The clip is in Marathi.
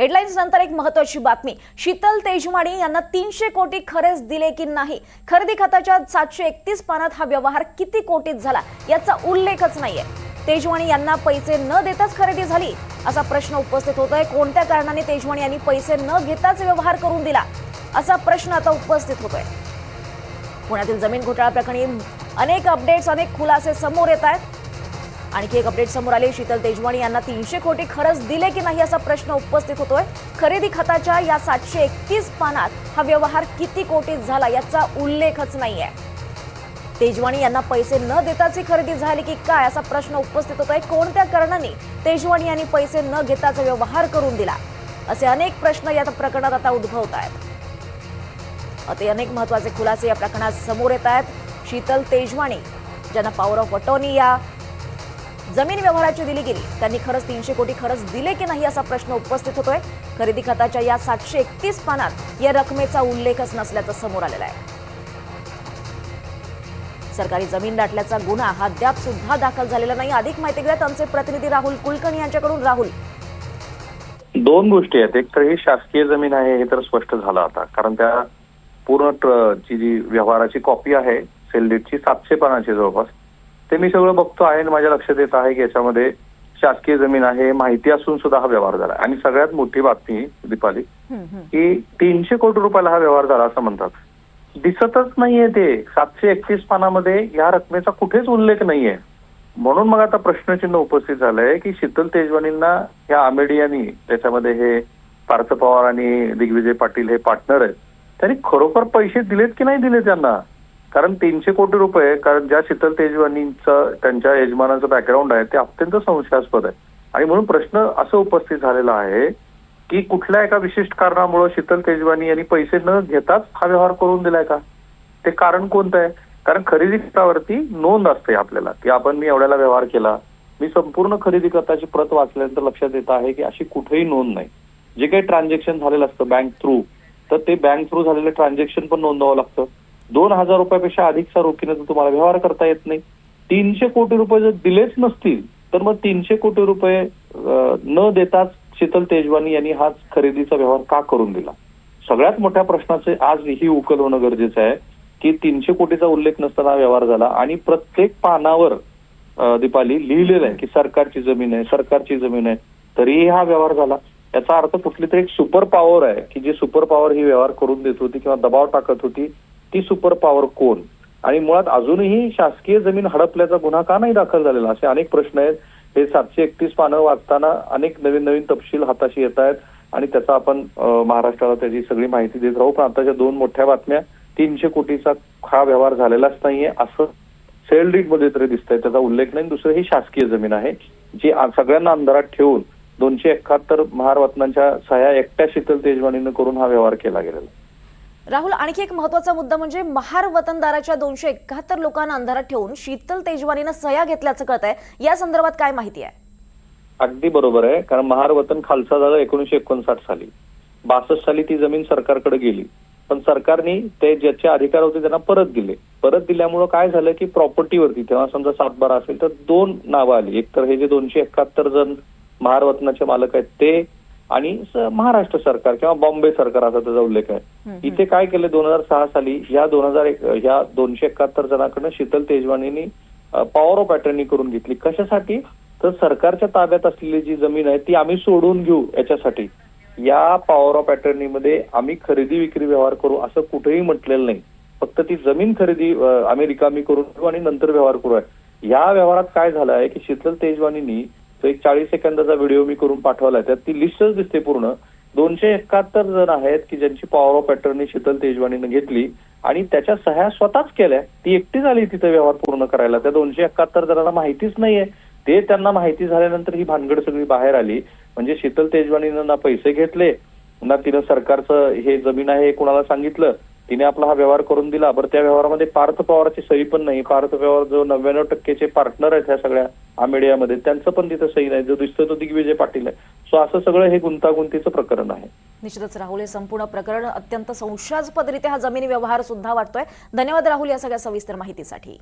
हेडलाईन्स नंतर एक महत्वाची बातमी. शीतल तेजवाणी यांना तीनशे कोटी खरेच दिले की नाही? खरेदी खात्याच्या सातशे एकतीस पानात हा व्यवहार किती कोटीत झाला? याचा उल्लेखच नाहीये. तेजवाणी यांना पैसे न देताच खरेदी झाली. असा प्रश्न उपस्थित होतोय. कोणत्या कारणाने तेजवाणी यांनी पैसे न घेताच व्यवहार करून दिला? असा प्रश्न आता उपस्थित होतोय. पुण्यातील जमीन घोटाळा प्रकरणी अनेक अपडेट्स अनेक खुलासे समोर येत आहेत. आणखी एक अपडेट समोर आली. शीतल तेजवाणी यांना तीनशे कोटी खरंच दिले की नाही असा प्रश्न उपस्थित होतोय. खरेदी खताच्या या सातशे एकतीस पानात हा व्यवहार किती कोटीत झाला याचा उल्लेखच नाहीये. तेजवाणी यांना पैसे न देताच ही खरेदी झाली की काय असा प्रश्न उपस्थित होतोय. कोणत्या कारणाने तेजवाणी यांनी पैसे न घेताच व्यवहार करून दिला? असे अनेक प्रश्न या प्रकरणात आता उद्भवत आहेत. अति अनेक महत्त्वाचे खुलासे या प्रकरणात समोर येत आहेत. शीतल तेजवाणी ज्यांना पॉवर ऑफ अटॉर्नी या जमीन व्यवहाराची दिली गेली. त्यांनी खरंच तीनशे कोटी खरंच दिले की नाही असा प्रश्न उपस्थित होतोय. खरेदी खात्याच्या या सातशे एकतीस पानात या रकमेचा उल्लेखच नसल्याचं समोर आलेलं आहे. सरकारी जमीन दाटल्याचा गुन्हा हा अद्याप सुद्धा दाखल झालेला नाही. अधिक माहिती घेऊयात आमचे प्रतिनिधी राहुल कुलकर्णी यांच्याकडून. राहुल. दोन गोष्टी आहेत. एक तर ही शासकीय जमीन आहे हे तर स्पष्ट झालं आता. कारण त्या पूर्ण ची जी व्यवहाराची कॉपी आहे सेलडीटची सातशे पानाची जवळपास. ते मी सगळं बघतो आहे आणि माझ्या लक्षात येत आहे की याच्यामध्ये शासकीय जमीन आहे माहिती असून सुद्धा हा व्यवहार झाला. आणि सगळ्यात मोठी बातमी दीपाली. की तीनशे कोटी रुपयाला हा व्यवहार झाला असं म्हणतात. दिसतच नाहीये ते. सातशे एकतीस पानामध्ये या रकमेचा कुठेच उल्लेख नाहीये. म्हणून मग आता प्रश्नचिन्ह उपस्थित झालंय की शीतल तेजवानींना ह्या आमेडियानी त्याच्यामध्ये हे पार्थ पवार आणि दिग्विजय पाटील हे पार्टनर आहेत. त्यांनी खरोखर पैसे दिलेत की नाही दिले त्यांना? कारण तीनशे कोटी रुपये कारण ज्या शीतल तेजवानींचं त्यांच्या यजमानाचं बॅकग्राऊंड आहे ते अत्यंत संशयास्पद आहे. आणि म्हणून प्रश्न असं उपस्थित झालेला आहे की कुठल्या एका विशिष्ट कारणामुळे शीतल तेजवानी यांनी पैसे न घेताच हा व्यवहार करून दिलाय का? ते कारण कोणतं आहे? कारण खरेदी खतावरती नोंद असते आपल्याला की आपण मी एवढ्याला व्यवहार केला मी संपूर्ण खरेदी खताची प्रत वाचल्यानंतर लक्षात येत आहे की अशी कुठेही नोंद नाही. जे काही ट्रान्झॅक्शन झालेलं असतं बँक थ्रू तर ते बँक थ्रू झालेलं ट्रान्झॅक्शन पण नोंदवावं लागतं. दोन हजार रुपयापेक्षा अधिकचा रोखीने तर तुम्हाला व्यवहार करता येत नाही तीनशे कोटी रुपये जर दिलेच नसतील तर मग तीनशे कोटी रुपये न देताच शीतल तेजवानी यांनी हा खरेदीचा व्यवहार का करून दिला? सगळ्यात मोठ्या प्रश्नाचे आज ही उकल होणं गरजेचं आहे की तीनशे कोटीचा उल्लेख नसताना व्यवहार झाला आणि प्रत्येक पानावर दीपाली लिहिलेलं आहे की सरकारची जमीन आहे सरकारची जमीन आहे तरीही हा व्यवहार झाला. याचा अर्थ कुठली तरी एक सुपर पॉवर आहे की जी सुपर पॉवर ही व्यवहार करून देत होती किंवा दबाव टाकत होती ती सुपर पॉवर कोण? आणि मुळात अजूनही शासकीय जमीन हडपल्याचा गुन्हा का नाही दाखल झालेला? असे अनेक प्रश्न आहेत. हे सातशे एकतीस पानं वाचताना अनेक नवीन नवीन तपशील हाताशी येत आहेत. आणि त्याचा आपण महाराष्ट्राला त्याची सगळी माहिती देत राहू. पण आताच्या दोन मोठ्या बातम्या तीनशे कोटीचा हा व्यवहार झालेलाच नाहीये असं सेल डीडमध्ये तरी दिसतंय. त्याचा उल्लेख नाही. दुसरं ही शासकीय जमीन आहे जी सगळ्यांना अंधारात ठेवून दोनशे एकाहत्तर महारत्नांच्या सह्या एकट्या शीतल तेजवाणीनं करून हा व्यवहार केला गेलेला राहुल आणखी एक महत्त्वाचा मुद्दा म्हणजे महार वतनदाराच्या दोनशे एकाहत्तर लोकांना अंधारात ठेवून शीतल तेजवानीनं सह्या घेतल्याचं कळत आहे या संदर्भात काय माहिती आहे? अगदी बरोबर आहे कारण महार वतन खालसा झालं एकोणीशे एकोणसाठ साली. बासष्ट साली ती जमीन सरकारकडे गेली. पण सरकारने ते ज्याचे अधिकार होते त्यांना परत दिले. परत दिल्यामुळं काय झालं की प्रॉपर्टीवरती तेव्हा समजा सातबारा असेल तर दोन नावं आली. एक तर हे जे दोनशे एकाहत्तर जण महार वतनाचे मालक आहेत ते आणि महाराष्ट्र सरकार किंवा बॉम्बे सरकार असा त्याचा उल्लेख आहे. इथे काय केलं दोन हजार सहा साली ह्या दोन हजार एक ह्या दोनशे एकाहत्तर जणांकडनं शीतल तेजवानींनी पॉवर ऑफ अटर्नी करून घेतली. कशासाठी? तर सरकारच्या ताब्यात असलेली जी जमीन आहे ती आम्ही सोडून घेऊ याच्यासाठी. या पॉवर ऑफ अटर्नी मध्ये आम्ही खरेदी विक्री व्यवहार करू असं कुठेही म्हटलेलं नाही. फक्त ती जमीन खरेदी आम्ही रिकामी करून घेऊ आणि नंतर व्यवहार करू आहे या व्यवहारात काय झालं आहे की शीतल तेजवानींनी तो एक चाळीस सेकंदाचा व्हिडिओ मी करून पाठवलाय. त्यात ती लिस्टच दिसते पूर्ण. दोनशे एकाहत्तर जण आहेत की ज्यांची पॉवर ऑफ अटर्नी शीतल तेजवानीनं घेतली आणि त्याच्या सह्या स्वतःच केल्या. ती एकटी झाली तिथे व्यवहार पूर्ण करायला. त्या दोनशे एकाहत्तर जणांना माहितीच नाहीये. ते त्यांना माहिती झाल्यानंतर ही भानगड सगळी बाहेर आली. म्हणजे शीतल तेजवानीनं ना पैसे घेतले ना तिनं सरकारचं हे जमीन आहे हे कुणाला सांगितलं तिने आपला हा व्यवहार करून दिला. बरं त्या व्यवहारामध्ये पार्थ पवारची सही पण नाही. पार्थ पवार जो नव्याण्णव टक्केचे पार्टनर आहेत ह्या सगळ्या आमेडियामध्ये त्यांचं पण तिथं सही नाही. जो दिसतो तो दिग्विजय पाटील आहे. सो असं सगळं हे गुंतागुंतीचं प्रकरण आहे. निश्चितच राहुल हे संपूर्ण प्रकरण अत्यंत संशयास्पदरित्या हा जमिनी व्यवहार सुद्धा वाटतोय. धन्यवाद राहुल या सगळ्या सविस्तर माहितीसाठी.